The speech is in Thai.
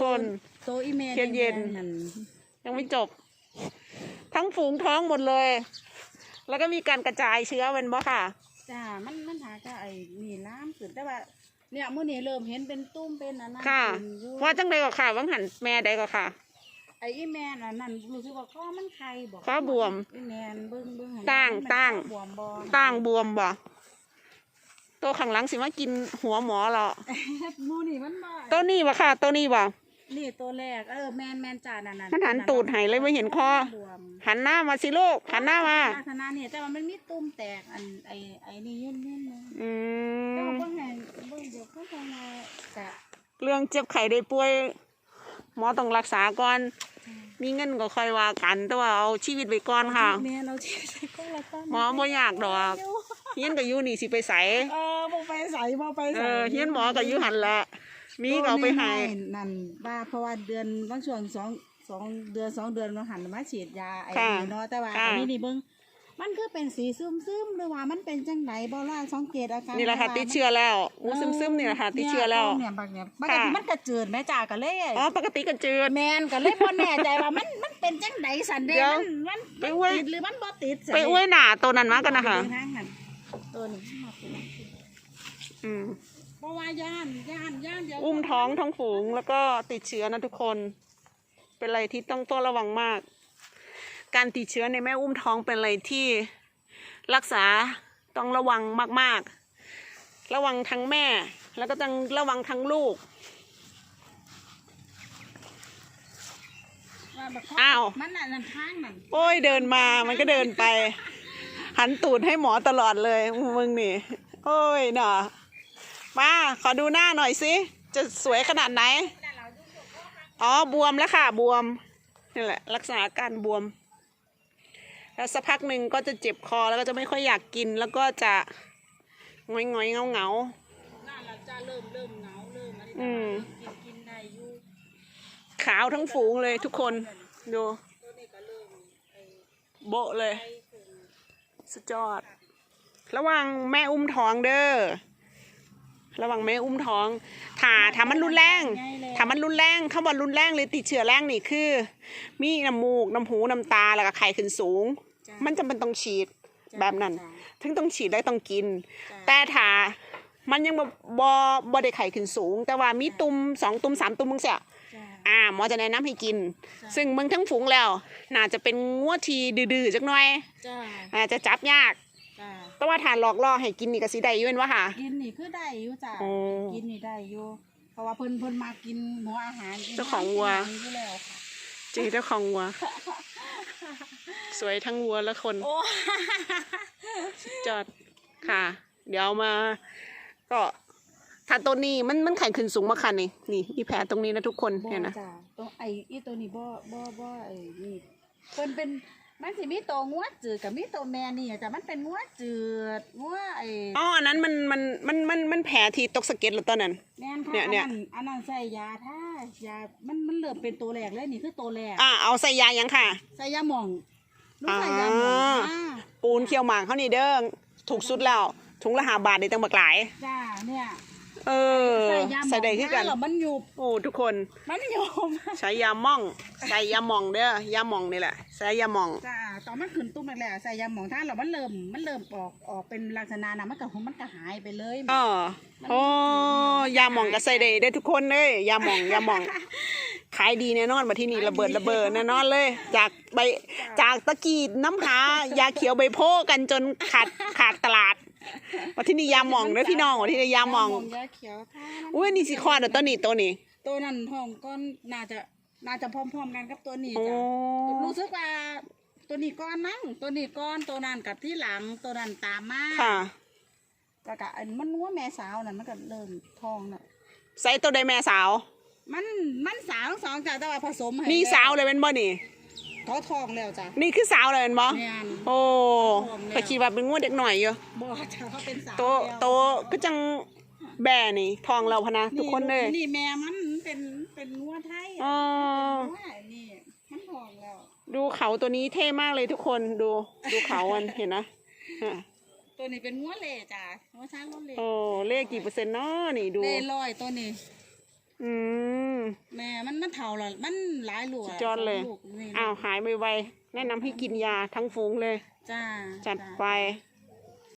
คนโตอีเมเย็นเย็นนั่นยังไม่จบ ทั้งฝูงท้องหมดเลย แล้วก็มีการกระจายเชื้อเป็นบ่ค่ะ จ้า มันมันหาก็ไอ้นี่ล้ามขึ้นแต่ว่า เนี่ยมื้อนี้เริ่มเห็นเป็นตุ้มเป็นอันนั้นค่ะ ขึ้นอยู่ว่าจังใดก็ค่ะวังหันแม่ใดก็ค่ะ ไอ้อีแมนอันนั้นรู้สึกว่าข้อมันไข่บอกข้อบวมอีแมนเบิ่งเบิ่งให้ตั้งมันตั้ง ข้อบวมบ่ต่างบวมบ่ตัวข้างหลังสิมากินหัวหมอเหรอหมูนี่มันบ่ตัวนี้บ่ค่ะ ตัวนี้บ่ นี่ตัวแรก เออแมนแมนจ่านั่นน่ะมันหันตูดให้เลยไม่เห็นคอ บวมหันหน้ามาสิลูกหันหน้ามา ลักษณะเนี่ยแต่ว่ามันมีตุ่มแตกอันไอ้ไอ้นี่ยุ่นยุ่นๆนะอืก็มเบิ่งให้เบิ่งเดี๋ยวเขาทำมาจะเรื่องเจ็บไข้ได้ป่วย หมอต้องรักษาก่อน มีเงินก็ค่อยว่ากัน แต่ว่าเอาชีวิตไว้ก่อนค่ะ แม่เราที่ใส่ก็ละกันหมอบ่อยากดอกเฮียนก็อยู่นี่สิไปใสเออบ่ไปใส่บ่ไปเอใส่อเฮียนหมอก็อยู่หันละ มีก็เอาไปให้นั่นว่าเพราะว่าเดือนบางช่วงสองสองเดือนสองเดือนเราหันมาฉีดยาไอ้ค่ะนี่เนาะแต่ว่าค่ะ อันนี้นี่เบิ่งมันคือเป็นสีซึมซึมๆหรือว่ามันเป็นจังไดบ่ล่ะสังเกตอาการนี่แหละค่ะติดเชื้อแล้วอู้ซึมๆนี่แหละค่ะติดเชื้อแล้วเนี่ยบางเนี่ยปกค่ะติมันกระเจิดแม่จ่าก็เลยอ๋อปกติก็จืด แมนก็เลยบ่แน่ใจว่ามันมันเป็นจังไดสันเดเดี๋ยวมันมันไปมันอวย ติดหรือมันบ่ติดสันไปเดอ้วยหนาตัวนั้นมากันนะคะไปทางนั้นตัวนี้มาเป็นอืม เพราะว่าย่านย่านย่านเดียวอุ้มท้องท้องฝูงแล้วก็ติดเชื้อนะทุกคน เป็นอะไรที่ต้องต้องระวังมาก การติดเชื้อในแม่อุ้มท้องเป็นอะไรที่รักษาต้องระวังมาก ๆ ระวังทั้งแม่ แล้วก็ต้องระวังทั้งลูก ว่าแบบอ้าว มันน่ะนั่นทางนั่นโอ้ยเดินมามันก็เดินไป หันตูดให้หมอตลอดเลยมึงนี่ โอ้ยหน่อ มาขอดูหน้าหน่อยสิจะสวยขนาดไหน อ๋อบวมแล้วค่ะบวมนี่แหละลักษณะอาการบวม แล้วสักพักหนึ่งก็จะเจ็บคอแล้วก็จะไม่ค่อยอยากกินแล้วก็จะงอยงอยเงาเงาน่าเราจะเริ่มเริ่มเหงาเริ่มอะไรอืมกินกินได้อยู่ๆขาวทั้งฝูงเลยทุกคนดูตัวนี้ก็เริ่มไอ้โบะเลยไอ้ขึ้นสุดยอด ระวังแม่อุ้มท้องเด้อ ระวังแม่อุ้มท้องถ้าถ้ามันรุนแรงถ้ามันรุนแรงคำว่ารุนแรงหรือติดเชื้อแรงนี่คือ มีน้ำมูกน้ำหูน้ำตาแล้วก็ไข้ขึ้นสูงจ้ะมันจำเป็นต้องฉีดจ้ะแบบนั้นจ้ะถึงต้องฉีดได้ต้องกินจ้ะแต่ถ้ามันยังบ่บ่บ่ได้ไข้ขึ้นสูง แต่ว่ามีตุ่มสองตุ่มสามตุ่มมึงเสียจ้ะอ่าหมอจะแนะนำให้กินจ้ะซึ่งมึงทั้งฝูงแล้ว น่าจะเป็นงวดทีดื้อๆจักหน่อยจ้าอาจจะจับยาก จ้าแต่ว่าทานหลอกล่อให้กินนี่ก็สิได้อยู่เป็นวะค่ะ กินนี่คือได้อยู่จ้าโอ้กินนี่ได้อยู่เพราะว่าเพิ่นเพิ่นมากินหัวอาหารกินเจ้าของวัวกินอยู่แล้วค่ะเจ๊เจ้าของวัว สวยทั้งวัวและคนโอ้ จอดค่ะ เดี๋ยวมา ก็ถ้าตัวนี้มันมันไข่ขึ้นสูงมาค่ะนี่นี่มีแผลตรงนี้นะทุกคนบ่เนี่ยนะ จ้าตัวไอ้อีตัวนี้บ่บ่บ่ไอ้นี่เพิ่นเป็น มันสิมีตัวงัวจืดกับมีตัวแม่นี่จ้ะมันเป็นงัวจืดงัวไอ้อ๋ออันนั้นมันมันมันมันมันแผลที่ตกสะเก็ดหรือตอนนั้น แม่นค่ะเนี่ยเนี่ยอันนั้นอันนั้นใส่ยาท่ายามันมันเริ่มเป็นตัวแรกเลยนี่คือตัวแรกอ่าเอาใส่ยายังค่ะ ใส่ยาหม่องลูกใส่ยาหม่องอ่า ค่ะปูนเคี่ยวหมากเขานี่เด้อถูกสุดแล้ว ถุงละหาบาทได้ตั้งบักหลาย จ้าเนี่ยเออ ใส่ยาหม่องใส่ได้คือกันถ้าเรามันอยู่โอ้ทุกคน มันอยู่ใช้ยาหม่อง ใส่ยาหม่องเด้อยาหม่องนี่แหละ ใส่ยาหม่อง จ้า ตอนมันขึ้นตุ้มแรกๆใส่ยาหมองท่าเรามันเริ่ม มันเริ่มออกออกเป็นลักษณะนะมันก็มันก็หายไปเลยอ๋อโอ้ยาหม่องก็ใส่ได้ได้ทุกคนเลย ยาหม่อง ยาหม่อง ขายดีแน่นอนมาที่นี่ระเบิดระเบิดแน่นอนเลย จากใบ จากตะกี้น้ำหายาเขียวใบโพกันจนขาดขาดตลาด มาที่นี่ยาหม่องเด้อพี่น้องมาที่นี่ยาหม่อง ยาเขียวท่ามันอุ้ยนี่สิคอดตัวนี้ตัวนี้ ตัวนั้นท้องก้อนน่าจะน่าจะพร้อมๆกันกับตัวนี้โอ้ จ้ะรู้สึกว่าตัวนี้ก้อนนั่งตัวนี้ก้อนตัวนั้นกับที่หลังตัวนั้นตามมาค่ะ แล้วก็อันมันว่าแม่สาวน่ะมันก็เริ่มท้องน่ะใส่ตัวใดแม่สาว มันมันสาวทั้งสองจ้ะแต่ว่าผสมให้นี่สาวเลยเป็นบ่นี่ เขาทองแล้วจ้ะนี่คือสาวเลยเป็นบ่แม่นโอ้พร้อมแล้วไปคิดว่าเป็นงวดเด็กหน่อยอยู่บ่จ้ะเขาเป็นสาวโตแล้วโตก็จังแบ่นี่ทองเราพะนะทุกคนเลยนี่แม่มันเป็นเป็นงัวไทยอ๋อเป็นงัวนี่มันทองแล้ว ดูเขาตัวนี้เท่มากเลยทุกคนดูดูเขามันเห็นนะอะตัวนี้เป็นงัวเล่จ้ะงัวช้างงัวเล่โอ้เลขกี่เปอร์เซ็นต์เนาะนี่ดูเล่ร้อยตัวนี้ อืม แม่มันมันเท่าละมันหลายลูกะสุดยอดเลย สงลูกนี่อ้าวหายไวๆแนะนำให้กินยาทั้งฝูงเลย จ้าจัดจ้า ไปจ